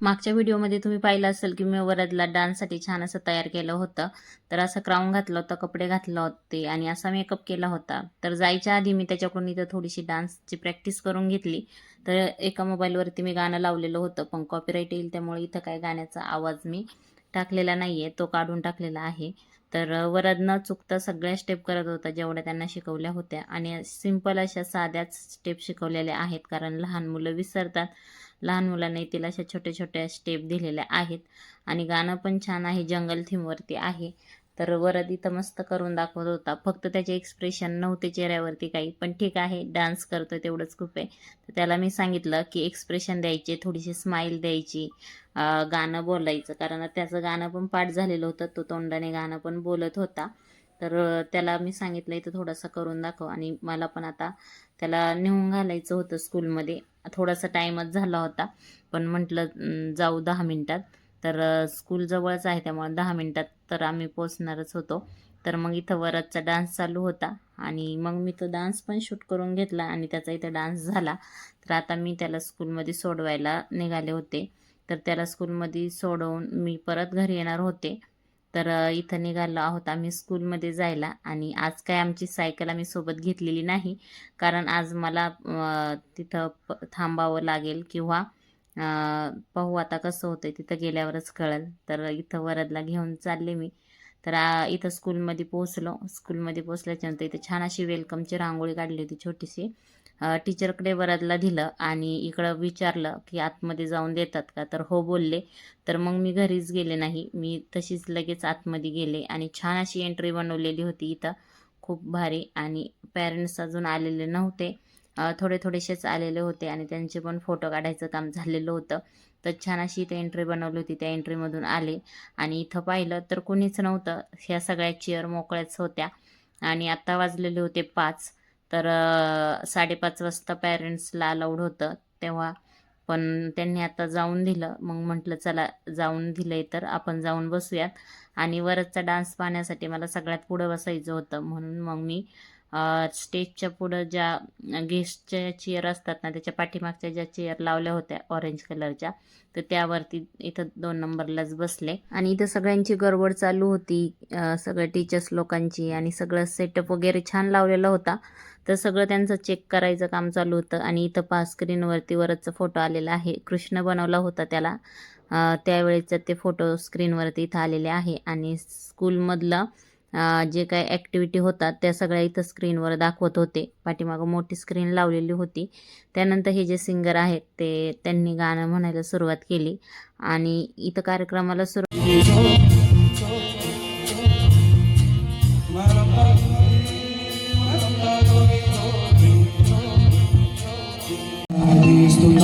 मागच्या व्हिडिओमध्ये तुम्ही पाहिलं असेल की मी वरदला डान्ससाठी छान असं तयार केलं होतं. तर असं क्राऊन घातलं होतं कपडे घातलं होते आणि असा मेकअप केला होता. तर जायच्या आधी मी त्याच्याकडून इथं थोडीशी डान्सची प्रॅक्टिस करून घेतली. तर एका मोबाईलवरती मी गाणं लावलेलं होतं पण कॉपीराईट येईल त्यामुळे इथं काय गाण्याचा आवाज मी टाकलेला नाही आहे तो काढून टाकलेला आहे. तर वरद न चुकता सगळ्या स्टेप करत होता जेवढ्या त्यांना शिकवल्या होत्या. आणि सिंपल अशा साध्याच स्टेप शिकवलेल्या आहेत कारण लहान मुलं विसरतात. लहान मुलांनी तिला अशा छोट्या छोट्या स्टेप दिलेल्या आहेत. आणि गाणं पण छान आहे जंगल थीमवरती आहे. तर वरद इथं मस्त करून दाखवत होता. फक्त त्याचे एक्सप्रेशन नव्हते चेहऱ्यावरती काही. पण ठीक आहे डान्स करतोय तेवढंच खूप आहे. तर त्याला मी सांगितलं की एक्सप्रेशन द्यायचे थोडीशी स्माईल द्यायची गाणं बोलायचं. कारण त्याचं गाणं पण पाठ झालेलं होतं. तो तोंडाने गाणं पण बोलत होता. तर त्याला मी सांगितलं इथं थोडासा करून दाखव. आणि मला पण आता त्याला नेऊन घालायचं होतं स्कूलमध्ये थोडासा टाईमच झाला होता. पण म्हटलं जाऊ दहा मिनटात. तर स्कूल जवळच आहे त्यामुळे दहा मिनटात तर आम्ही पोचणारच होतो. तर मग इथं वरदचा डान्स चालू होता आणि मग मी तो डान्स पण शूट करून घेतला आणि त्याचा इथं डान्स झाला. तर आता मी त्याला स्कूलमध्ये सोडवायला निघाले होते. तर त्याला स्कूलमध्ये सोडवून मी परत घरी येणार होते. तर इथं निघालो आहोत आम्ही स्कूलमध्ये जायला आणि आज काय आमची सायकल आम्ही सोबत घेतलेली नाही. कारण आज मला तिथं प- थांबावं लागेल किंवा पाहू आता कसं होतं तिथं गेल्यावरच कळेल. तर इथं वरदला घेऊन चालले मी. तर इथं स्कूलमध्ये पोहोचलो. स्कूलमध्ये पोहोचल्याच्यानंतर इथे छान अशी वेलकमची रांगोळी काढली होती छोटीशी. टीचरकडे वरदला दिलं आणि इकडं विचारलं की आतमध्ये जाऊन देतात का? तर हो बोलले. तर मग मी घरीच गेले नाही. मी तशीच लगेच आतमध्ये गेले आणि छान अशी एंट्री बनवलेली होती इथं. खूप भारी आणि पॅरेंट्स अजून आलेले नव्हते. थोडे थोडेसेच आलेले होते आणि त्यांचे पण फोटो काढायचं काम झालेलं होतं. तर छान अशी इथं एंट्री बनवली होती. त्या एंट्रीमधून आले आणि इथं पाहिलं तर कुणीच नव्हतं. ह्या सगळ्या चेअर मोकळ्याच होत्या आणि आत्ता वाजलेले होते पाच. तर साडेपाच वाजता पॅरेंट्सला अलाउड होतं. तेव्हा पण त्यांनी आता जाऊन दिलं. मग म्हटलं चला जाऊन दिलंय तर आपण जाऊन बसूयात. आणि वरचा डान्स पाहण्यासाठी मला सगळ्यात पुढं बसायचं होतं. म्हणून मग मी स्टेजच्या पुढं ज्या गेस्टच्या चेअर असतात ना त्याच्या पाठीमागच्या ज्या चेअर लावल्या होत्या ऑरेंज कलरच्या तर त्यावरती इथं दोन नंबरलाच बसले. आणि इथं सगळ्यांची गडबड चालू होती. सगळ्या टीचर्स लोकांची आणि सगळं सेटअप वगैरे छान लावलेला होता. तर सगळं त्यांचं चेक करायचं काम चालू होतं आणि इथं पा स्क्रीनवरती वरचा फोटो आलेला आहे. कृष्ण बनवला होता त्याला. त्यावेळेचा ते फोटो स्क्रीनवरती इथं आलेले आहे आणि स्कूलमधलं जे काही ॲक्टिव्हिटी होतात त्या सगळ्या इथं स्क्रीनवर दाखवत होते. पाठीमागं मोठी स्क्रीन लावलेली होती. त्यानंतर हे जे सिंगर आहेत ते त्यांनी गाणं म्हणायला सुरुवात केली आणि इथं कार्यक्रमाला सुरुवात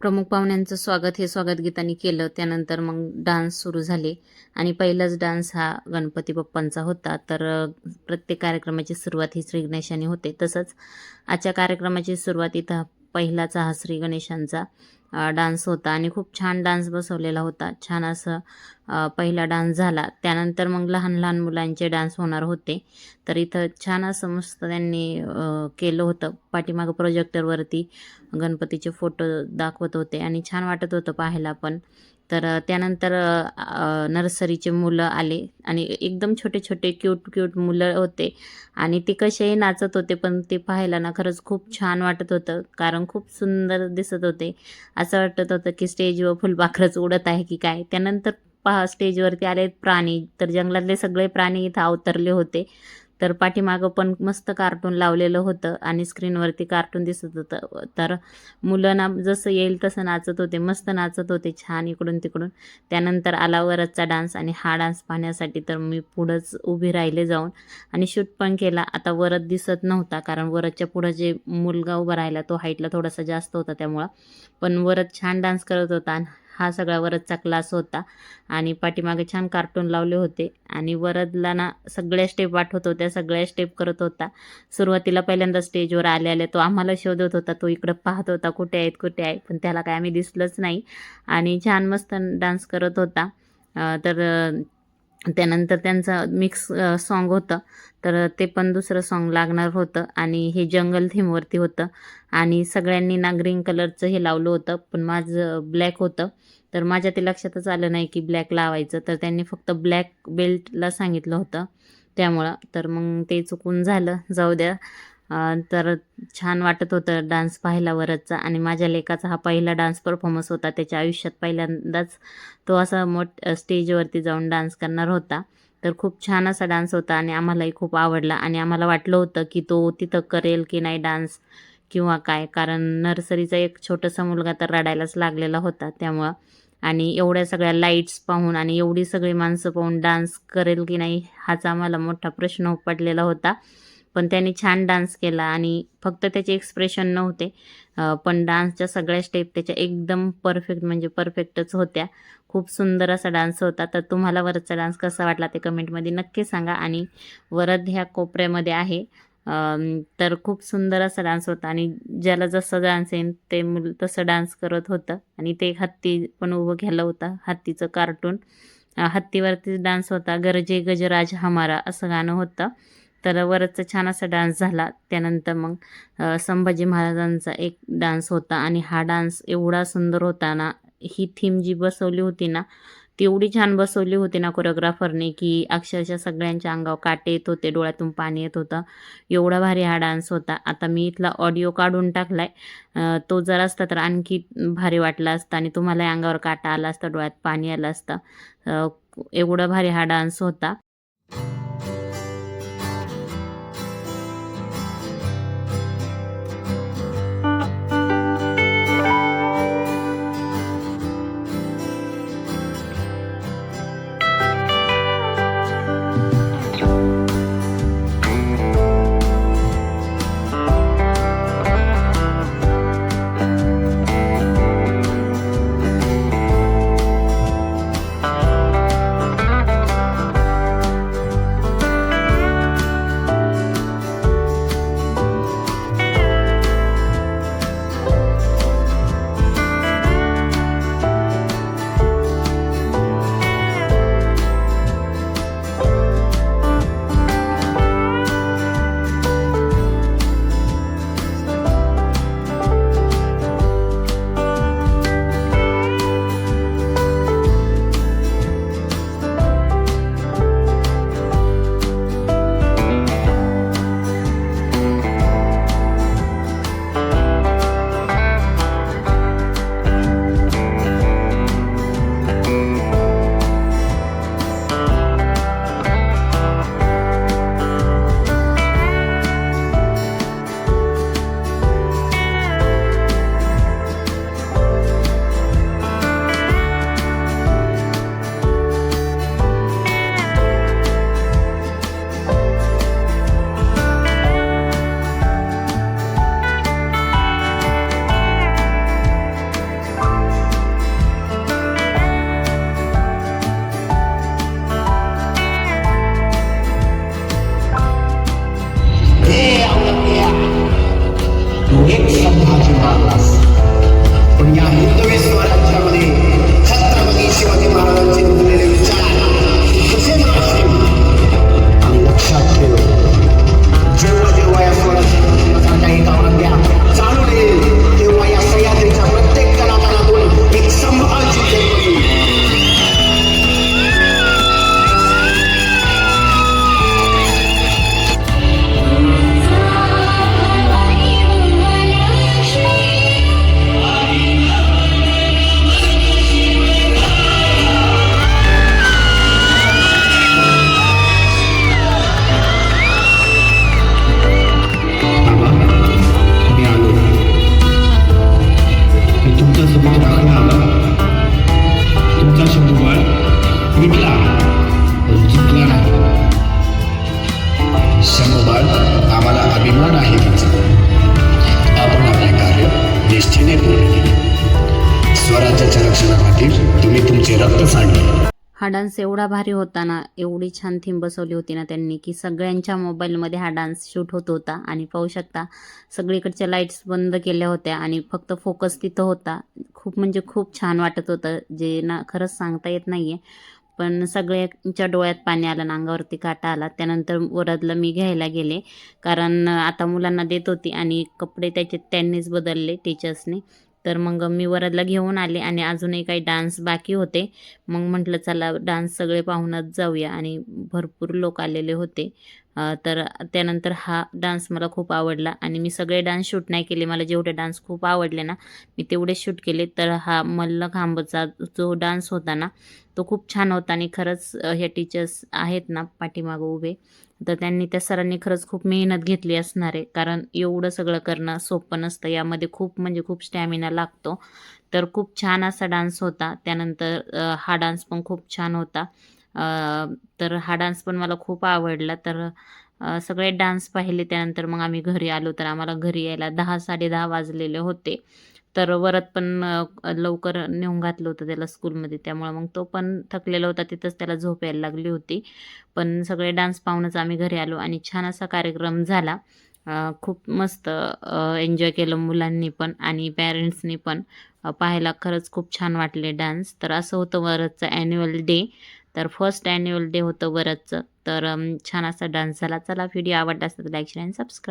प्रमुख पाहुण्यांचं स्वागत हे स्वागत गीतांनी केलं. त्यानंतर मग डान्स सुरू झाले. आणि पहिलाच डान्स हा गणपती बाप्पांचा होता. तर प्रत्येक कार्यक्रमाची सुरुवात ही श्री गणेशाने होते. तसंच आजच्या कार्यक्रमाची सुरुवात इथं पहिलाचा हा श्री गणेशांचा डान्स होता आणि खूप छान डान्स बसवलेला होता. छान असं पहिला डान्स झाला. त्यानंतर मग लहान लहान मुलांचे डान्स होणार होते. तर इथं छान असं मस्त त्यांनी केलं होतं. पाठीमागं प्रोजेक्टरवरती गणपतीचे फोटो दाखवत होते आणि छान वाटत होतं पाहायला पण. तर त्यानंतर नर्सरीचे मुलं आले आणि एकदम छोटे छोटे क्यूट क्यूट मुलं होते आणि ते कसेही नाचत होते पण ते पाहायला ना खरंच खूप छान वाटत होतं कारण खूप सुंदर दिसत होते. असं वाटत होतं की स्टेजवर फुलपाखरंच उडत आहे की काय? त्यानंतर पहा स्टेजवरती आले प्राणी. तर जंगलातले सगळे प्राणी इथं अवतरले होते. तर पाठीमागं पण मस्त कार्टून लावलेलं होतं आणि स्क्रीनवरती कार्टून दिसत होतं. तर मुलं ना जसं येईल तसं नाचत होते मस्त नाचत होते छान इकडून तिकडून. त्यानंतर आला वरदचा डान्स आणि हा डान्स पाहण्यासाठी तर मी पुढंच उभी राहिले जाऊन. आणि शूट पण केला. आता वरद दिसत नव्हता कारण वरदच्या पुढं जे मुलगा उभा राहिला तो हाईटला थोडासा जास्त होता त्यामुळं. पण वरद छान डान्स करत होता आणि हा सगळा वरदचा क्लास होता. आणि पाठीमागे छान कार्टून लावले होते. आणि वरदला ना सगळ्या स्टेप आठवत होत्या सगळ्या स्टेप करत होता. सुरुवातीला पहिल्यांदा स्टेजवर आले आले तो आम्हाला शोधत होता तो इकडं पाहत होता कुठे आहेत कुठे आहे पण त्याला काय आम्ही दिसलंच नाही. आणि छान मस्त डान्स करत होता. तर त्यानंतर त्यांचं मिक्स सॉन्ग होतं. तर ते पण दुसरं सॉन्ग लागणार होतं. आणि हे जंगल थीमवरती होतं. आणि सगळ्यांनी ना ग्रीन कलरचं हे लावलं होतं. पण माझं ब्लॅक होतं. तर माझ्या ते लक्षातच आलं नाही की ब्लॅक लावायचं. तर त्यांनी फक्त ब्लॅक बेल्टला सांगितलं होतं. त्यामुळं तर मग ते चुकून झालं. जाऊ द्या. तर छान वाटत होतं डान्स पाहायला वरचा आणि माझ्या लेकाचा हा पहिला डान्स परफॉर्मन्स होता. त्याच्या आयुष्यात पहिल्यांदाच तो असा मोठ स्टेजवरती जाऊन डान्स करणार होता. तर खूप छान असा डान्स होता आणि आम्हालाही खूप आवडला. आणि आम्हाला वाटलं होतं की तो तिथं करेल की नाही डान्स किंवा काय? कारण नर्सरीचा एक छोटासा मुलगा तर रडायलाच लागलेला होता त्यामुळं. आणि एवढ्या सगळ्या लाईट्स पाहून आणि एवढी सगळी माणसं पाहून डान्स करेल की नाही हाच आम्हाला मोठा प्रश्न पडलेला होता. पण त्याने छान डान्स केला आणि फक्त त्याचे एक्सप्रेशन नव्हते. पण डान्सच्या सगळ्या स्टेप त्याच्या एकदम परफेक्ट म्हणजे परफेक्टच होत्या. खूप सुंदर असा डान्स होता. तर तुम्हाला वरदचा डान्स कसा वाटला ते कमेंटमध्ये नक्की सांगा आणि वरद ह्या कोपऱ्यामध्ये आहे. तर खूप सुंदर असा डान्स होता आणि ज्याला जसं डान्स येईल ते मुल तसं डान्स करत होतं आणि ते एक हत्ती पण उभं घ्यायला होतं हत्तीचं कार्टून हत्तीवरती डान्स होता गरजे गजराज हमारा असं गाणं होतं. तर वरचा छान असा डान्स झाला. त्यानंतर मग संभाजी महाराजांचा एक डान्स होता आणि हा डान्स एवढा सुंदर होता ना ही थीम जी बसवली होती ना तेवढी छान बसवली होती ना कोरिओग्राफरने की अक्षरशः सगळ्यांच्या अंगावर काटे येत होते डोळ्यातून पाणी येत होतं. एवढा भारी हा डान्स होता. आता मी इथला ऑडिओ काढून टाकलाय. आहे तो जर असता तर आणखी भारी वाटला असता आणि तुम्हाला अंगावर काटा आला असता डोळ्यात पाणी आलं असतं. एवढा भारी हा डान्स होता. हा डान्स एवढा भारी होता ना एवढी छान थीम बसवली होती ना त्यांनी की सगळ्यांच्या मोबाईलमध्ये हा डान्स शूट होत होता. आणि पाहू शकता सगळीकडच्या लाईट्स बंद केल्या होत्या आणि फक्त फोकस तिथं होता. खूप म्हणजे खूप छान वाटत होतं जे ना खरंच सांगता येत नाही आहे पण सगळ्यांच्या डोळ्यात पाणी आलं ना अंगावरती काटा आला. त्यानंतर वरदला मी घ्यायला गेले. कारण आता मुलांना देत होती आणि कपडे त्याचे त्यांनीच बदलले टीचर्सने तर मग मी वरदला घेऊन आले आणि अजूनही काही डान्स बाकी होते. मग म्हटलं चला डान्स सगळे पाहूनच जाऊया. आणि भरपूर लोक आलेले होते. तर त्यानंतर हा डान्स मला खूप आवडला आणि मी सगळे डान्स शूट नाही केले. मला जेवढे डान्स खूप आवडले ना मी तेवढे शूट केले. तर हा मल्लखांबचा जो डान्स होता ना तो खूप छान होता आणि खरंच ह्या हे टीचर्स आहेत ना पाठीमागं उभे. तर त्यांनी त्या सरांनी खरंच खूप मेहनत घेतली असणार. आहे कारण एवढं सगळं करणं सोपं नसतं. यामध्ये खूप म्हणजे खूप स्टॅमिना लागतो. तर खूप छान असा डान्स होता. त्यानंतर हा डान्स पण खूप छान होता. तर हा डान्स पण मला खूप आवडला. तर सगळे डान्स पाहिले. त्यानंतर मग आम्ही घरी आलो. तर आम्हाला घरी यायला दहा साडेदहा वाजलेले होते. तर वरत पण लवकर नेऊन घातलं होतं त्याला स्कूलमध्ये. त्यामुळे मग तो पण थकलेला होता तिथंच त्याला झोप यायला लागली होती. पण सगळे डान्स पाहूनच आम्ही घरी आलो आणि छान असा कार्यक्रम झाला. खूप मस्त एन्जॉय केलं मुलांनी पण आणि पॅरेंट्सनी पण. पाहायला खरंच खूप छान वाटले डान्स. तर असं होतं वरदचं ॲन्युअल डे. तर फर्स्ट ॲन्युअल डे होतं वरदचं तर छान असा डान्स झाला. चला व्हिडिओ आवडला असेल तर लाईक शेअर अँड सबस्क्राईब